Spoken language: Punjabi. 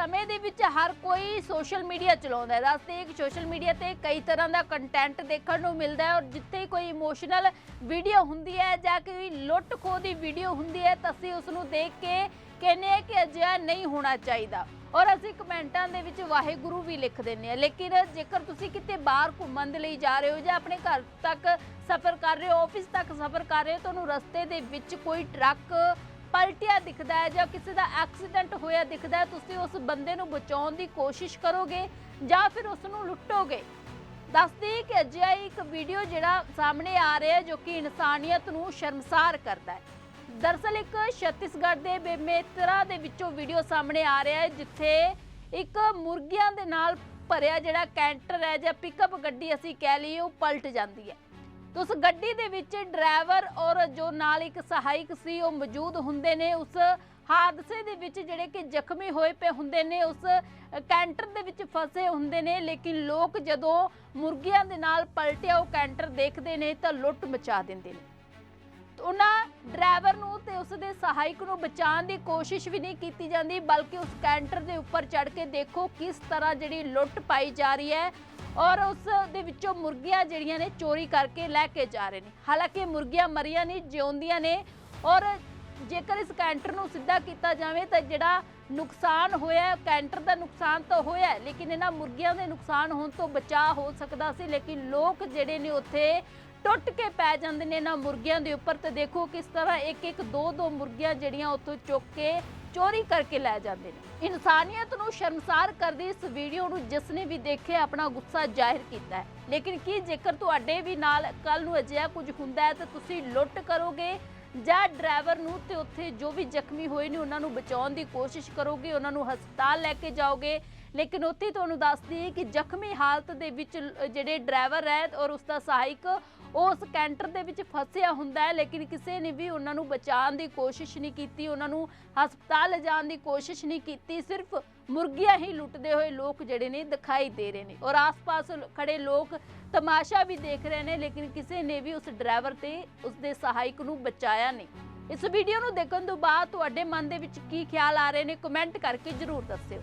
ਸਮੇਂ ਦੇ ਵਿੱਚ ਹਰ ਕੋਈ ਸੋਸ਼ਲ ਮੀਡੀਆ ਚਲਾਉਂਦਾ ਹੈ। ਦੱਸਦੇ ਕਿ ਸੋਸ਼ਲ ਮੀਡੀਆ ਤੇ ਕਈ ਤਰ੍ਹਾਂ ਦਾ ਕੰਟੈਂਟ ਦੇਖਣ ਨੂੰ ਮਿਲਦਾ ਹੈ ਔਰ ਜਿੱਥੇ ਕੋਈ ਇਮੋਸ਼ਨਲ ਵੀਡੀਓ ਹੁੰਦੀ ਹੈ ਜਾਂ ਕੋਈ ਲੁੱਟ ਖੋਹ ਦੀ ਵੀਡੀਓ ਹੁੰਦੀ ਹੈ ਤਾਂ ਅਸੀਂ ਉਸ ਨੂੰ ਦੇਖ ਕੇ ਕਹਿੰਦੇ ਹਾਂ ਕਿ ਅਜਿਹਾ ਨਹੀਂ ਹੋਣਾ ਚਾਹੀਦਾ। ਔਰ ਅਸੀਂ ਕਮੈਂਟਾਂ ਦੇ ਵਿੱਚ ਵਾਹਿਗੁਰੂ ਵੀ ਲਿਖ ਦਿੰਦੇ ਹਾਂ। ਲੇਕਿਨ ਜੇਕਰ ਤੁਸੀਂ ਕਿਤੇ ਬਾਹਰ ਘੁੰਮਣ ਦੇ ਲਈ ਜਾ ਰਹੇ ਹੋ ਜਾਂ ਆਪਣੇ ਘਰ ਤੱਕ ਸਫ਼ਰ ਕਰ ਰਹੇ ਹੋ ਆਫਿਸ ਤੱਕ ਸਫ਼ਰ ਕਰ ਰਹੇ ਹੋ, ਤੁਹਾਨੂੰ ਰਸਤੇ ਦੇ ਵਿੱਚ ਕੋਈ ਟਰੱਕ ਪਲਟਿਆ ਦਿਖਦਾ ਹੈ ਜਾਂ ਕਿਸੇ ਦਾ ਐਕਸੀਡੈਂਟ ਹੋਇਆ ਦਿਖਦਾ ਹੈ, ਤੁਸੀਂ ਉਸ ਬੰਦੇ ਨੂੰ ਬਚਾਉਣ ਦੀ ਕੋਸ਼ਿਸ਼ ਕਰੋਗੇ ਜਾਂ ਫਿਰ ਉਸ ਨੂੰ ਲੁੱਟੋਗੇ? ਦੱਸਦੀ ਕਿ ਅਜਿਹਾ ਇੱਕ ਵੀਡੀਓ ਜਿਹੜਾ ਸਾਹਮਣੇ ਆ ਰਿਹਾ ਹੈ ਜੋ ਕਿ ਇਨਸਾਨੀਅਤ ਨੂੰ ਸ਼ਰਮਸਾਰ ਕਰਦਾ ਹੈ। ਦਰਸਲ ਇੱਕ ਛੱਤੀਸਗੜ੍ਹ ਦੇ ਬੇਮੇਤਰਾ ਦੇ ਵਿੱਚੋਂ ਵੀਡੀਓ ਸਾਹਮਣੇ ਆ ਰਿਹਾ ਹੈ, ਜਿੱਥੇ ਇੱਕ ਮੁਰਗੀਆਂ ਦੇ ਨਾਲ ਭਰਿਆ ਜਿਹੜਾ ਕੈਂਟਰ ਹੈ ਜਾਂ ਪਿਕਅਪ ਗੱਡੀ ਅਸੀਂ ਕਹਿ ਲਈਏ ਉਹ ਪਲਟ ਜਾਂਦੀ ਹੈ। ਤੇ ਉਸ ਗੱਡੀ ਦੇ ਵਿੱਚ ਡਰਾਈਵਰ ਔਰ ਜੋ ਨਾਲ ਇੱਕ ਸਹਾਇਕ ਸੀ, ਉਹ ਮੌਜੂਦ ਹੁੰਦੇ ਨੇ। ਉਸ ਹਾਦਸੇ ਦੇ ਵਿੱਚ ਜਿਹੜੇ ਕਿ ਜ਼ਖਮੀ ਹੋਏ ਪਏ ਹੁੰਦੇ ਨੇ, ਉਸ ਕੈਂਟਰ ਦੇ ਵਿੱਚ ਫਸੇ ਹੁੰਦੇ ਨੇ, ਲੇਕਿਨ ਲੋਕ ਜਦੋਂ ਮੁਰਗੀਆਂ ਦੇ ਨਾਲ ਪਲਟਿਆ, ਉਹ ਕੈਂਟਰ ਦੇਖਦੇ ਨੇ ਤਾਂ ਲੁੱਟ ਮਚਾ ਦਿੰਦੇ ਨੇ। ਉਹਨਾਂ ਡਰਾਈਵਰ ਨੂੰ ਤੇ ਉਸ ਦੇ ਸਹਾਇਕ ਨੂੰ ਬਚਾਉਣ ਦੀ ਕੋਸ਼ਿਸ਼ ਵੀ ਨਹੀਂ ਕੀਤੀ ਜਾਂਦੀ, ਬਲਕਿ ਉਸ ਕੈਂਟਰ ਦੇ ਉੱਪਰ ਚੜ ਕੇ ਦੇਖੋ ਕਿਸ ਤਰ੍ਹਾਂ ਜਿਹੜੀ ਲੁੱਟ ਪਾਈ ਜਾ ਰਹੀ ਹੈ। ਔਰ ਉਸ ਦੇ ਵਿੱਚੋਂ ਮੁਰਗੀਆਂ ਜਿਹੜੀਆਂ ਨੇ ਚੋਰੀ ਕਰਕੇ ਲੈ ਕੇ ਜਾ ਰਹੇ ਨੇ। ਹਾਲਾਂਕਿ ਮੁਰਗੀਆਂ ਮਰੀਆਂ ਨਹੀਂ, ਜਿਉਂਦੀਆਂ ਨੇ ਔਰ ਜੇਕਰ ਇਸ ਕੈਂਟਰ ਨੂੰ ਸਿੱਧਾ ਕੀਤਾ ਜਾਵੇ ਤਾਂ ਜਿਹੜਾ ਨੁਕਸਾਨ ਹੋਇਆ ਕੈਂਟਰ ਦਾ ਨੁਕਸਾਨ ਤਾਂ ਹੋਇਆ ਲੇਕਿਨ ਇਹਨਾਂ ਮੁਰਗੀਆਂ ਦੇ ਨੁਕਸਾਨ ਹੋਣ ਤੋਂ ਬਚਾਅ ਹੋ ਸਕਦਾ ਸੀ, ਲੇਕਿਨ ਲੋਕ ਜਿਹੜੇ ਨੇ ਉੱਥੇ ਟੁੱਟ ਕੇ ਪੈ ਜਾਂਦੇ ਨੇ ਇਹਨਾਂ ਮੁਰਗੀਆਂ ਦੇ ਉੱਪਰ। ਤੇ ਦੇਖੋ ਕਿਸ ਤਰ੍ਹਾਂ ਇੱਕ ਇੱਕ ਦੋ ਦੋ ਮੁਰਗੀਆਂ ਜਿਹੜੀਆਂ ਉੱਥੋਂ ਚੁੱਕ ਕੇ ਚੋਰੀ ਕਰਕੇ ਲੈ ਜਾਂਦੇ ਨੇ। ਇਨਸਾਨੀਅਤ ਨੂੰ ਸ਼ਰਮਸਾਰ ਕਰਦੀ ਇਸ ਵੀਡੀਓ ਨੂੰ ਜਿਸ ਨੇ ਵੀ ਦੇਖਿਆ, ਆਪਣਾ ਗੁੱਸਾ ਜ਼ਾਹਿਰ ਕੀਤਾ ਹੈ। ਲੇਕਿਨ ਕੀ ਜੇਕਰ ਤੁਹਾਡੇ ਵੀ ਨਾਲ ਕੱਲ ਨੂੰ ਅਜਿਹਾ ਕੁਝ ਹੁੰਦਾ ਹੈ, ਤਾਂ ਤੁਸੀਂ ਲੁੱਟ ਕਰੋਗੇ ਜਾਂ ਡਰਾਈਵਰ ਨੂੰ ਤੇ ਉੱਥੇ ਜੋ ਵੀ ਜ਼ਖਮੀ ਹੋਏ ਨੇ ਉਹਨਾਂ ਨੂੰ ਬਚਾਉਣ ਦੀ ਕੋਸ਼ਿਸ਼ ਕਰੋਗੇ, ਉਹਨਾਂ ਨੂੰ ਹਸਪਤਾਲ ਲੈ ਕੇ ਜਾਓਗੇ। ਲੇਕਿਨ ਉੱਥੇ ਤੁਹਾਨੂੰ ਦੱਸਦੀ ਹੈ ਕਿ ਜ਼ਖਮੀ ਹਾਲਤ ਦੇ ਵਿੱਚ ਜਿਹੜੇ ਡਰਾਈਵਰ ਹੈ ਔਰ ਉਸ ਦਾ ਸਹਾਇਕ ਉਸ ਕੈਂਟਰ ਦੇ ਵਿੱਚ ਫਸਿਆ ਹੁੰਦਾ ਹੈ, ਲੇਕਿਨ ਕਿਸੇ ਨੇ ਵੀ ਉਹਨਾਂ ਨੂੰ ਬਚਾਉਣ ਦੀ ਕੋਸ਼ਿਸ਼ ਨਹੀਂ ਕੀਤੀ, ਉਹਨਾਂ ਨੂੰ ਹਸਪਤਾਲ ਲਿਜਾਣ ਦੀ ਕੋਸ਼ਿਸ਼ ਨਹੀਂ ਕੀਤੀ, ਸਿਰਫ ਮੁਰਗੀਆਂ ਹੀ ਲੁੱਟਦੇ ਹੋਏ ਲੋਕ ਜਿਹੜੇ ਨੇ ਦਿਖਾਈ ਦੇ ਰਹੇ ਨੇ। ਔਰ ਆਸ-ਪਾਸ ਖੜੇ ਲੋਕ ਤਮਾਸ਼ਾ ਵੀ ਦੇਖ ਰਹੇ ਨੇ, ਲੇਕਿਨ ਕਿਸੇ ਨੇ ਵੀ ਉਸ ਡਰਾਈਵਰ ਤੇ ਉਸ ਦੇ ਸਹਾਇਕ ਨੂੰ ਬਚਾਇਆ ਨਹੀਂ। ਇਸ ਵੀਡੀਓ ਨੂੰ ਦੇਖਣ ਤੋਂ ਬਾਅਦ ਤੁਹਾਡੇ ਮਨ ਦੇ ਵਿੱਚ ਕੀ ਖਿਆਲ ਆ ਰਹੇ ਨੇ, ਕਮੈਂਟ ਕਰਕੇ ਜਰੂਰ ਦੱਸਿਓ।